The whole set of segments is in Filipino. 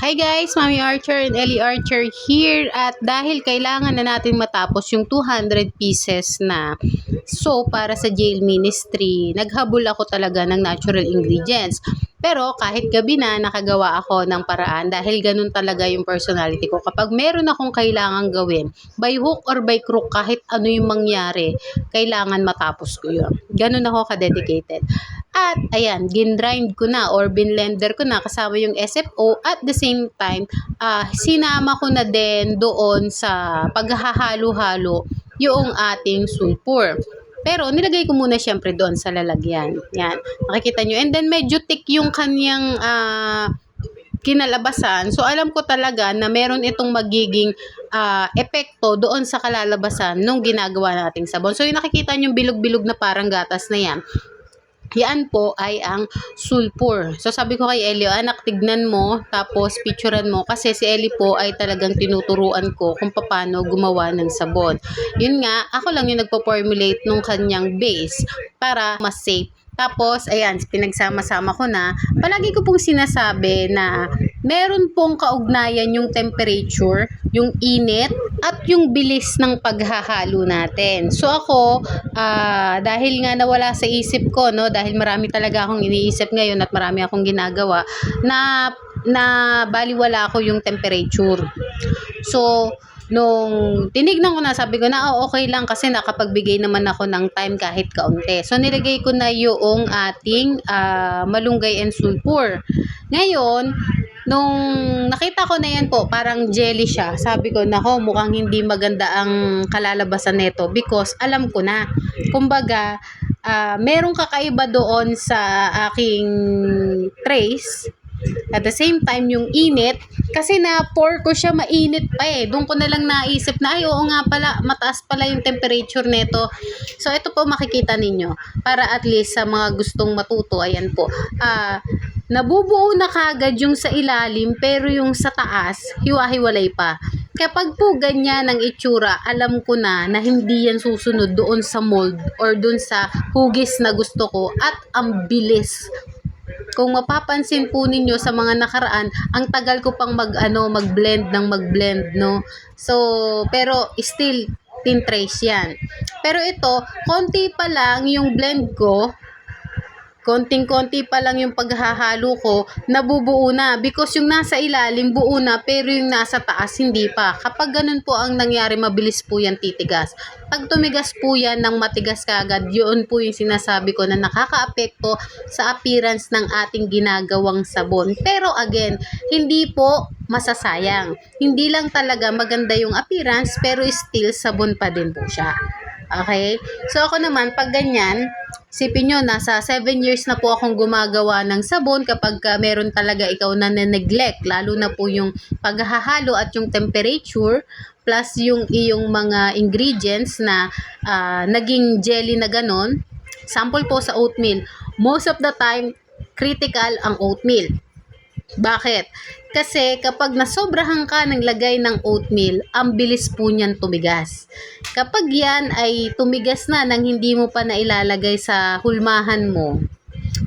Hi guys, Mami Archer and Ellie Archer here at dahil kailangan na natin matapos yung 200 pieces na so para sa jail ministry, naghabol ako talaga ng natural ingredients. Pero kahit gabi na, nakagawa ako ng paraan dahil ganun talaga yung personality ko. Kapag meron akong kailangan gawin, by hook or by crook, kahit ano yung mangyari, kailangan matapos ko yun. Ganun ako ka-dedicated. At ayan, gindrind ko na or binlender ko na kasama yung SFO at the same time, ah, sinama ko na din doon sa paghahalo-halo yung ating sulfur. Pero nilagay ko muna syempre doon sa lalagyan. Yan. Makikita nyo. And then medyo thick yung kanyang ah, kinalabasan. So alam ko talaga na meron itong magiging ah, epekto doon sa kalalabasan nung ginagawa nating sabon. So yung nakikita nyo bilog-bilog na parang gatas na yan. Yan po ay ang sulfur. So sabi ko kay Elio, anak, tignan mo, tapos picturean mo. Kasi si Eli po ay talagang tinuturuan ko kung paano gumawa ng sabon. Yun nga, ako lang yung nagpo-formulate nung kanyang base para mas safe. Tapos, ayan, pinagsama-sama ko na. Palagi ko pong sinasabi na meron pong kaugnayan yung temperature, yung init, at yung bilis ng paghahalo natin. So ako, ah, dahil nga nawala sa isip ko, no, dahil marami talaga akong iniisip ngayon at marami akong ginagawa, na, na baliwala ko yung temperature. So, nung tinignan ko na, sabi ko na, oh, okay lang kasi nakapagbigay naman ako ng time kahit kaunti. So, nilagay ko na yung ating ah, malunggay and sulfur. Ngayon, nung nakita ko na yan po, parang jelly siya. Sabi ko, nako, mukhang hindi maganda ang kalalabasan nito because alam ko na. Kumbaga, ah, merong kakaiba doon sa aking trace. At the same time, yung init, kasi na-pour ko siya mainit pa eh. Doon ko na lang naisip na, ay oo nga pala, mataas pala yung temperature nito. So, ito po makikita ninyo. Para at least sa mga gustong matuto, ayan po. Ah, nabubuo na kagad yung sa ilalim, pero yung sa taas, hiwa-hiwalay pa. Kapag po ganyan ang itsura, alam ko na na hindi yan susunod doon sa mold or doon sa hugis na gusto ko at ang bilis kung mapapansin po ninyo sa mga nakaraan, ang tagal ko pang mag ano, mag-blend ng mag-blend, no. So, pero still tin trace 'yan. Pero ito, konti pa lang yung blend ko. Konting-konti pa lang yung paghahalo ko, nabubuo na. Because yung nasa ilalim, buo na, pero yung nasa taas, hindi pa. Kapag ganun po ang nangyari, mabilis po yan titigas. Pag tumigas po yan ng matigas kagad, yun po yung sinasabi ko na nakakaapekto sa appearance ng ating ginagawang sabon. Pero again, hindi po masasayang. Hindi lang talaga maganda yung appearance, pero still sabon pa din po siya. Okay? So ako naman, pag ganyan, sipin nyo, nasa 7 years na po akong gumagawa ng sabon kapag ka meron talaga ikaw na neglect lalo na po yung paghahalo at yung temperature, plus yung iyong mga ingredients na ah, naging jelly na ganon. Sample po sa oatmeal. Most of the time, critical ang oatmeal. Bakit? Kasi kapag nasobrahan ka ng lagay ng oatmeal, ang bilis po niyan tumigas. Kapag yan ay tumigas na nang hindi mo pa nailalagay sa hulmahan mo,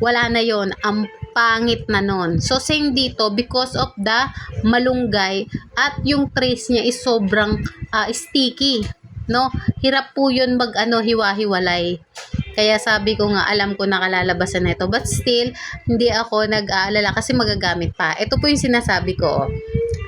wala na yon ang pangit na nun. So, same dito, because of the malunggay at yung trace niya is sobrang ah, sticky. No? Hirap po yun mag ano, hiwa-hiwalay. Kaya sabi ko nga, alam ko na kalalabasan na ito. But still, hindi ako nag-aalala kasi magagamit pa. Ito po yung sinasabi ko.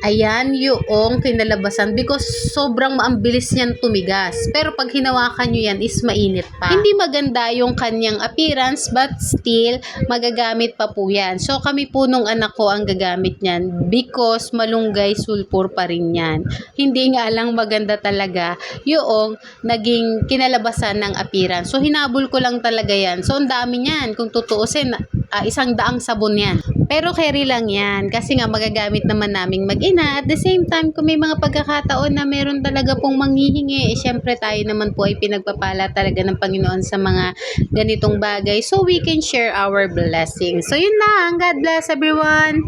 Ayan yung kinalabasan because sobrang maambilis niyan tumigas. Pero pag hinawakan nyo yan is mainit pa. Hindi maganda yung kanyang appearance but still magagamit pa po yan. So kami po nung anak ko ang gagamit niyan because malunggay sulfur pa rin yan. Hindi nga lang maganda talaga yung naging kinalabasan ng appearance. So hinabol ko lang talaga yan. So ang dami niyan. Kung tutuusin, ah, isang daang sabon yan. Pero carry lang yan kasi nga magagamit naman naming mag-ina. At the same time, kung may mga pagkakataon na meron talaga pong manghihingi, eh, syempre tayo naman po ay pinagpapala talaga ng Panginoon sa mga ganitong bagay. So we can share our blessings. So yun lang. God bless everyone.